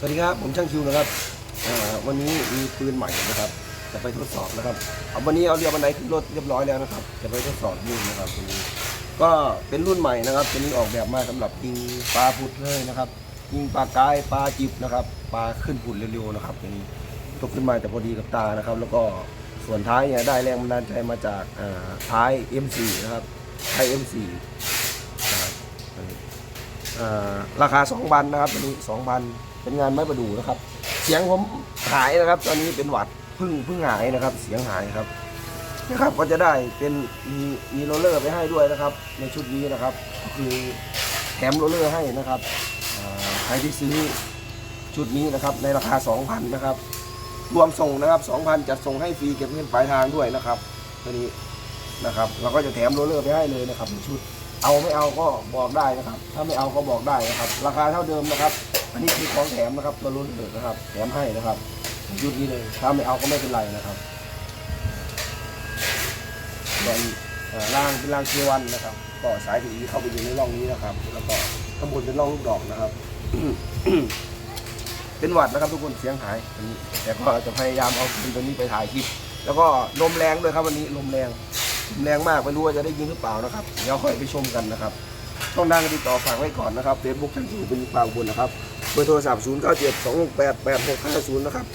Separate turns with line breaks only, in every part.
สวัสดีครับ ผมช่างคิวนะครับวันนี้มีปืนใหม่นะครับ จะไปทดสอบนะครับเอาวันนี้เอาเรือบันไดขึ้นรถเรียบร้อยแล้วนะครับ จะไปทดสอบยิงนะครับตัวนี้ก็เป็นรุ่นใหม่นะครับตัวนี้ออกแบบมาสำหรับยิงปลาพุดเลยนะครับยิงปลากายปลาจิบนะครับปลาขึ้นผุดเร็วๆนะครับตัวนี้ตกขึ้นมาแต่พอดีกับตานะครับ แล้วก็ส่วนท้ายเนี่ยได้แรงบันดาลใจมาจากาท้าย M4 นะครับท้าย M4 ราราคา2พันนะครับตัวนี้2พัน เป็นงานไม้ประดู่นะครับ เสียงผมหายนะครับ ตอนนี้เป็นหวัดพึ่งพึ่งหายนะครับ เสียงหายครับนะครับก็จะได้เป็นมีมีโรลเลอร์ไปให้ด้วยนะครับ ในชุดนี้นะครับคือแถมโรลเลอร์ให้นะครับใครที่ซื้อชุดนี้นะครับในราคา 2,000นะครับรวมส่งนะครับ 2,000จัดส่งให้ฟรีเก็บเงินปลายทางด้วยนะครับตัวนี้นะครับเราก็จะแถมโรลเลอร์ไปให้เลยนะครับในชุดเอาไม่เอาก็บอกได้นะครับ ถ้าไม่เอาก็บอกได้นะครับ ราคาเท่าเดิมนะครับ อันนี้คือของแถมนะครับตัวรุ่นเดิมนะครับ แถมให้นะครับยุดนี้เลยถ้าไม่เอาก็ไม่เป็นไรนะครับส่วนเอ่อล่างเป็นล่างเคีวันนะครับ ก็สายถีเข้าไปอยู่ในร่องนี้นะครับ แล้วก็ข้างบนเป็นร่องลูกดอกนะครับ เป็นหวัดนะครับ ทุกคนเสียงหายอันนี้แต่ก็จะพยายามเอาปืนตัวนี้ไปถ่ายคลิป แล้วก็ลมแรงด้วยครับวันนี้ลมแรงแรงมากไม่รู้ว่าจะได้ยินหรือเปล่านะครับ เดี๋ยวค่อยไปชมกันนะครับช่องทางการติดต่อฝากไว้ก่อนนะครับเฟซบุ๊กช่างคิวเป็นปลาบุญนะครับ เบอร์โทรศัพท์ 0 9 7 2 6 8 8 6 5 0 นะครับ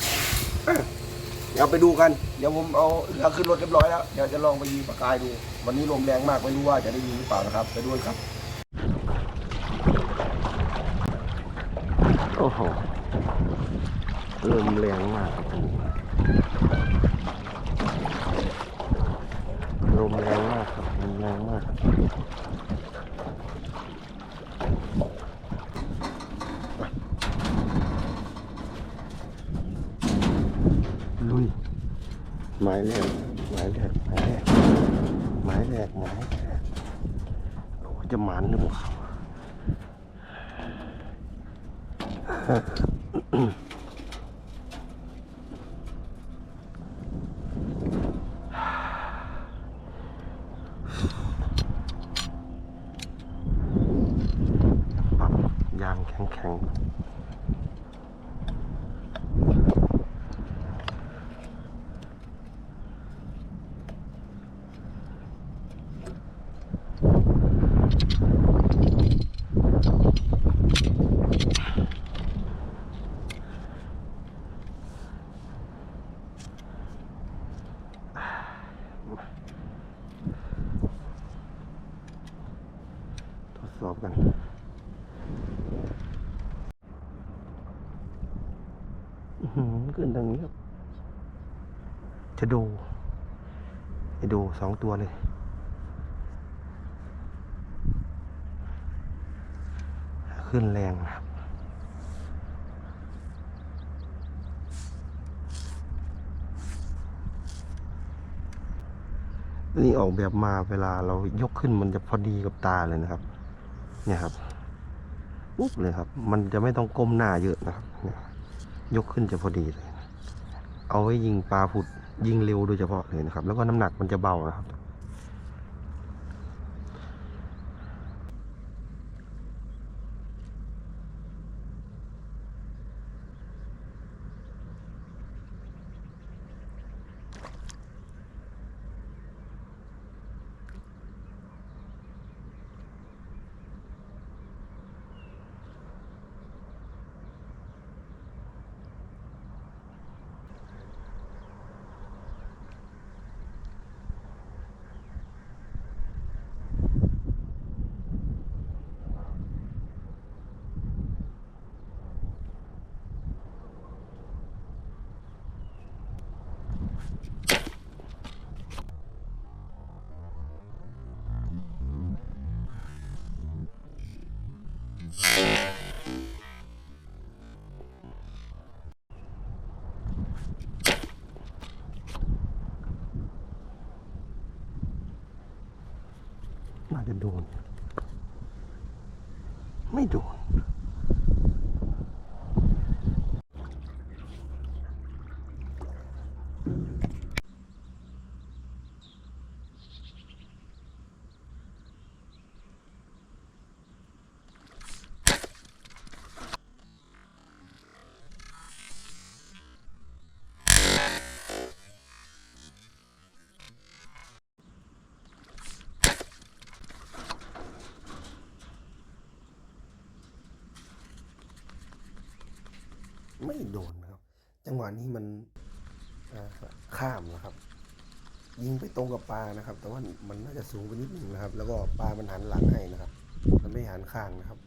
เดี๋ยวไปดูกัน เดี๋ยวผมเอาเรือขึ้นรถเรียบร้อยแล้ว เดี๋ยวจะลองไปยิงปากกายดู วันนี้ลมแรงมากไม่รู้ว่าจะได้ยิงหรือเปล่านะครับ ไปดูกันครับ โอ้โหลมแรงมากครับลมแรงมากครับลมแรงมาก ลุยหมายแรกหมายแรกหมายแรกหมายแรกหมายแรกโอ้ จะหมันหรือเปล่าปรับยางแข็งๆ ทดสอบกัน อื้อหือขึ้นทางนี้ครับ จะดูจะ ดูสองตัวเลย ขึ้นแรงนะครับนี่ออกแบบมาเวลาเรายกขึ้นมันจะพอดีกับตาเลยนะครับ เนี่ยครับปุ๊บเลยครับ มันจะไม่ต้องก้มหน้าเยอะนะครับยกขึ้นจะพอดีเลย เอาไว้ยิงปลาผุด ยิงเร็วโดยเฉพาะเลยนะครับ แล้วก็น้ำหนักมันจะเบานะครับ โดน ไม่โดน ไม่โดนนะครับ จังหวะนี้มันข้ามนะครับ ยิงไปตรงกับปลานะครับ แต่ว่ามันน่าจะสูงไปนิดหนึ่งนะครับ แล้วก็ปลามันหันหลังให้นะครับ มันไม่หันข้างนะครับ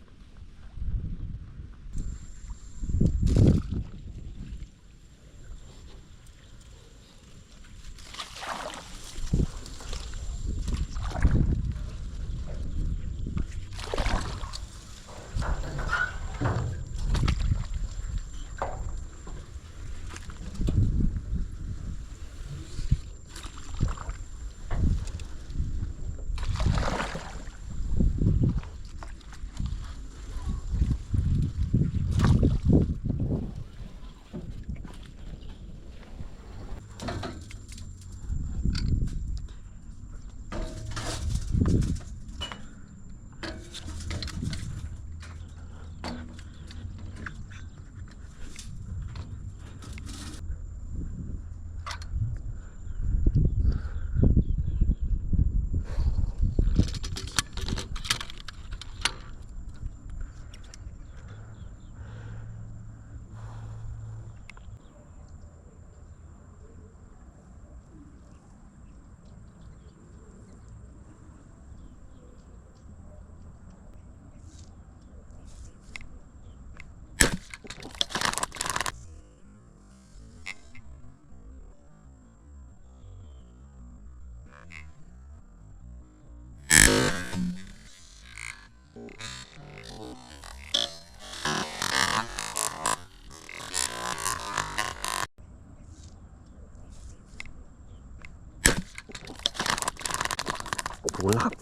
หครับ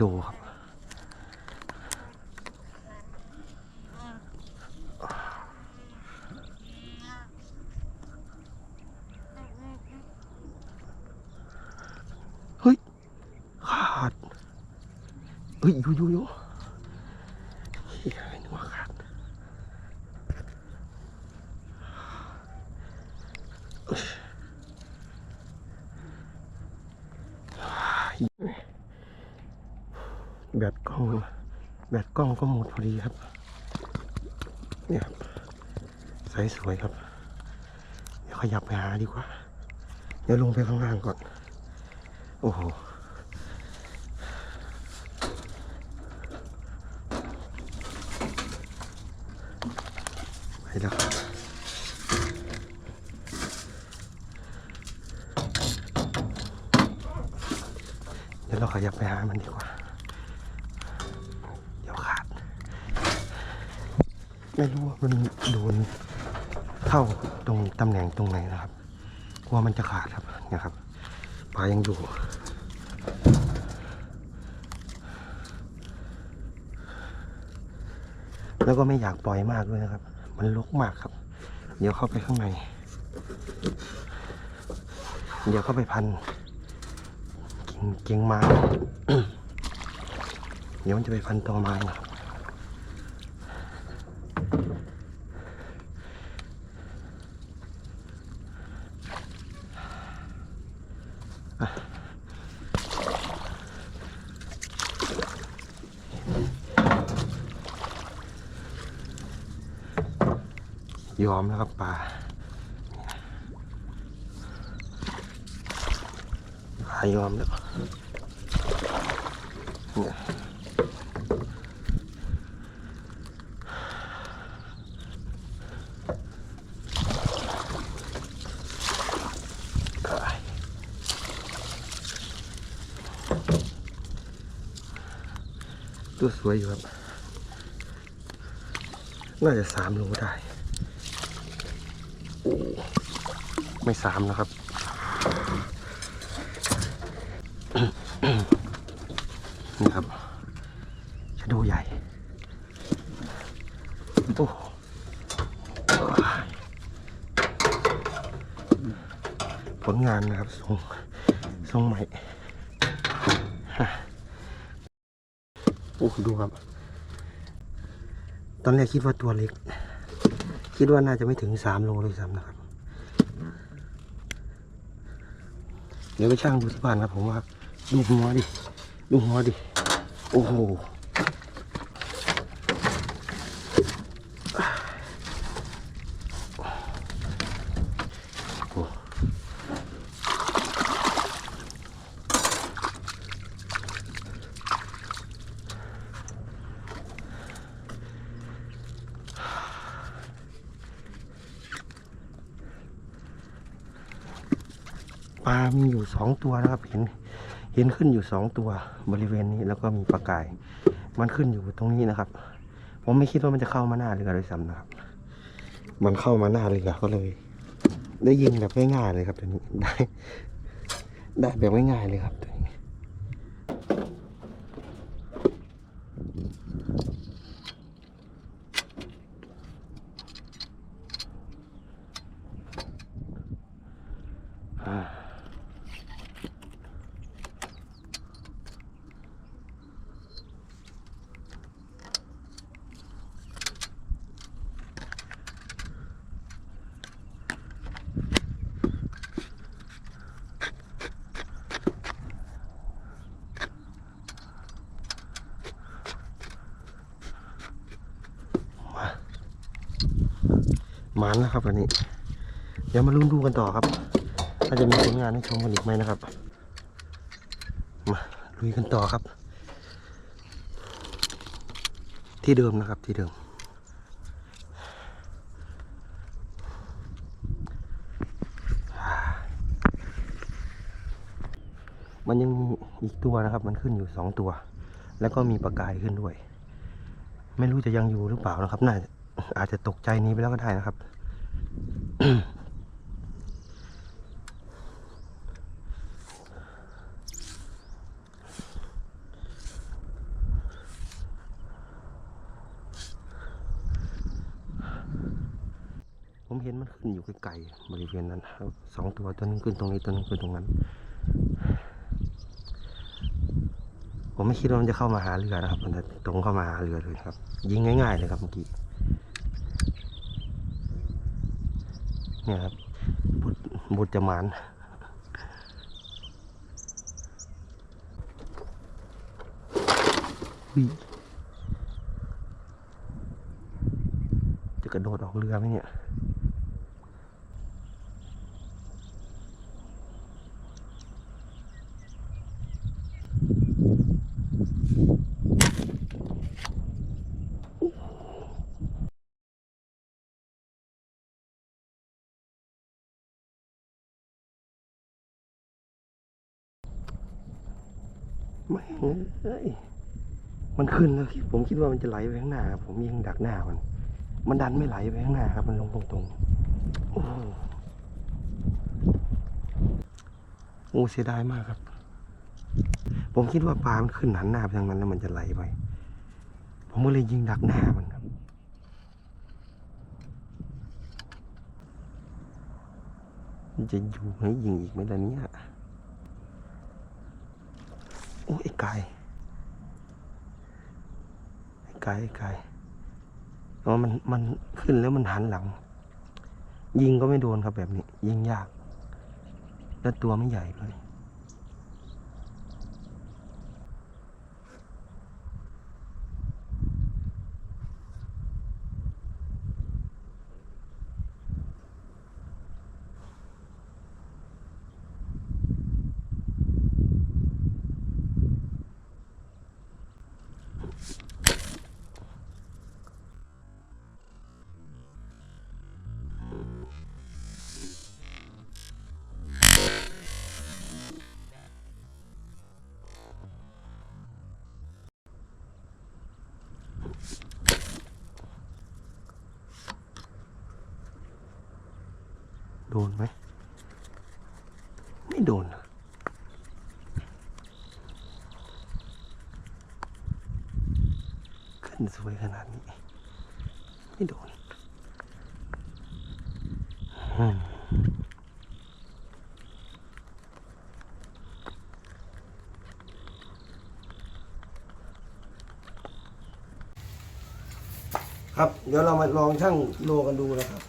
ดูครับ เฮ้ย ขาด เฮ้ย อยู่อยู่อยู่เฮ้ยนึกว่าขาด แบตกล้อง แบตกล้องก็หมดพอดีครับ เนี่ยครับใสสวยครับ เดี๋ยวขยับไปหาดีกว่า เดี๋ยวลงไปข้างล่างก่อน โอ้โหไปแล้วครับเดี๋ยวเราขยับไปหามันดีกว่า เดี๋ยวขาด ไม่รู้ว่ามันโดนเข้าตรงตำแหน่งตรงไหนนะครับกลัวมันจะขาดครับเนี่ยครับปลายังอยู่แล้วก็ไม่อยากปล่อยมากด้วยนะครับ มันลกมากครับ เดี๋ยวเข้าไปข้างใน เดี๋ยวเข้าไปพันกิ่งกิ่งไม้ เดี๋ยวมันจะไปพันตอไม้นะครับ ยอมแล้วครับปลาปลายอมแล้วเนี่ยตัวสวยอยู่ครับ น่าจะสามโลได้ ไม่สามนะครับ นี่ครับชะโดใหญ่โอ้ผลงานนะครับทรงทรงใหม่โอ้ดูครับ ตอนแรกคิดว่าตัวเล็ก คิดว่าน่าจะไม่ถึงสามโลเลยซ้ำนะครับ เดี๋ยวไปช่างดูที่บ้านครับผมว่า
ดูหัวดิ ดูหัวดิ โอ้โห สองตัวนะครับ เห็นเห็นขึ้นอยู่สองตัวบริเวณนี้แล้วก็มีปลากาย มันขึ้นอยู่ตรงนี้นะครับ ผมไม่คิดว่ามันจะเข้ามาหน้าเรือเลยซ้ำนะครับ มันเข้ามาหน้าเรือก็เลย ได้ยิงแบบง่ายๆเลยครับตัวนี้ได้ได้แบบง่ายๆเลยครับานนะครับวันนี้ เดี๋ยวมาลุ้นดูกันต่อครับว่าจะมีผลงานให้ชมกันอีกไหมนะครับ มาลุยกันต่อครับ ที่เดิมนะครับที่เดิม มันยังมีอีกตัวนะครับ มันขึ้นอยู่สองตัว แล้วก็มีประกายขึ้นด้วย ไม่รู้จะยังอยู่หรือเปล่านะครับ น่าอาจจะตกใจนี้ไปแล้วก็ได้นะครับ ผมเห็นมันขึ้นอยู่ไกลๆ บริเวณนั้นครับสองตัวตัวนึงขึ้นตรงนี้ตัวนึงขึ้นตรงนั้น ผมไม่คิดว่ามันจะเข้ามาหาเรือนะครับ มันจะตรงเข้ามาหาเรือเลยครับ ยิงง่าย ๆ เลยครับเมื่อกี้เนี่ยครับบุตรบุตรจะหมานจะกระโดดออกเรือไหมเนี่ย ไม่เอ้ยมันขึ้นแล้วคิดผมคิดว่ามันจะไหลไปข้างหน้า ผมยิงดักหน้ามัน มันดันไม่ไหลไปข้างหน้าครับ มันลงตรงๆโอ้โหโอ้เสียดายมากครับ ผมคิดว่าปลามันขึ้นหันหน้าไปทางนั้นแล้วมันจะไหลไป ผมก็เลยยิงดักหน้ามันครับจะอยู่ไหมยิงอีกไหมล่ะเนี่ย โอ้ยไอ้ไก่ไอ้ไก่ไอ้ไก่มันมันขึ้นแล้วมันหันหลัง ยิงก็ไม่โดนครับแบบนี้ ยิงยาก แล้วตัวไม่ใหญ่เลย นไหม ไม่โดนนะขึ้นสวยขนาดนี้ ไม่โดนอืมครับ เดี๋ยวเรามาลองช่างโลกันดูนะครับ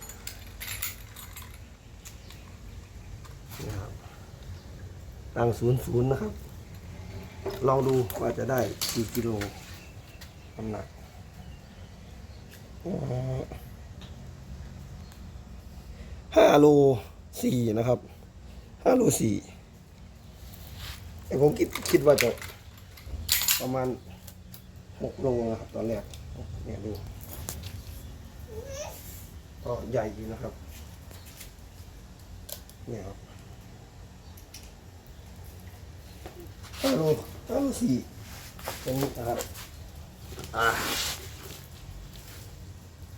นี่ครับตั้งศูนย์ศูนย์นะครับ
ลองดูว่าจะได้กี่กิโลน้ำหนักห้าโลสี่นะครับห้าโลสี่แต่ผมคิดคิดว่าจะประมาณหกโลนะครับ ตอนแรกเนี่ยดูก็ใหญ่ดีนะครับ เนี่ยครับ ห้าโลห้าโลสี่ตรงนี้นะครับอ่า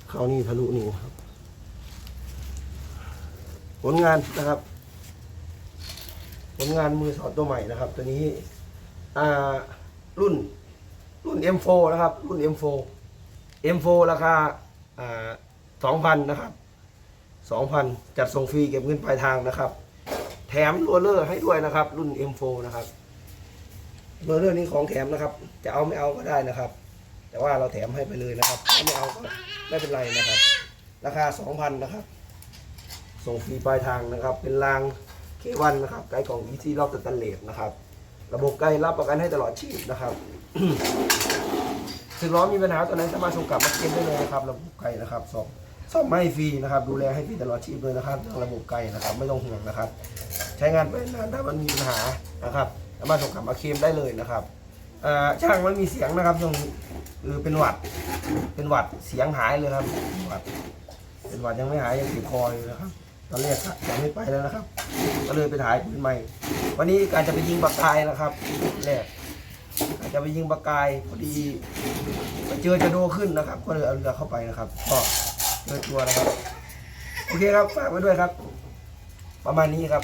เข้านี่ทะลุนี่ครับ ผลงานนะครับ ผลงานมือสอดตัวใหม่นะครับ ตัวนี้อ่ารุ่นรุ่น M4 นะครับ รุ่น M4 M4 ราคาอ่าสองพันนะครับสองพันจัดส่งฟรีเก็บเงินปลายทางนะครับ แถมโรลเลอร์ให้ด้วยนะครับ รุ่น M4 นะครับ โรลเลอร์นี้ของแถมนะครับ จะเอาไม่เอาก็ได้นะครับ แต่ว่าเราแถมให้ไปเลยนะครับถ้าไม่เอาก็ไม่เป็นไรนะครับ ราคา 2,000นะครับ ส่งฟรีปลายทางนะครับ เป็นรางเควันนะครับ ไกด์ของ EC รอบสแตนเลสนะครับ ระบบไกด์รับประกันให้ตลอดชีพนะครับ ถึงล้อมีปัญหาตอนนั้นสามารถส่งกลับมาเก็บได้เลยนะครับ ระบบไกด์นะครับซ่อมซ่อมให้ฟรีนะครับ ดูแลให้ฟรีตลอดชีพเลยนะครับเรื่องระบบไกด์นะครับ ไม่ต้องห่วงนะครับ ใช้งานไปนานถ้ามันมีปัญหานะครับ สามารถส่งกลับมาเคลมได้เลยนะครับช่างมันมีเสียงนะครับช่วงคือเป็นหวัด เป็นหวัดเสียงหายเลยครับเป็นหวัดเป็นหวัดยังไม่หายยังติดคออยู่นะครับ ตอนแรกอะยังไม่ไปแล้วนะครับ ก็เลยไปถ่ายปืนใหม่ วันนี้การจะไปยิงปากายนะครับแรกการจะไปยิงปากกายพอดีไปเจอจะโดขึ้นนะครับ ก็เลยเอาเรือเข้าไปนะครับ ก็เจอตัวนะครับ โอเคครับฝากไว้ด้วยครับ ประมาณนี้ครับ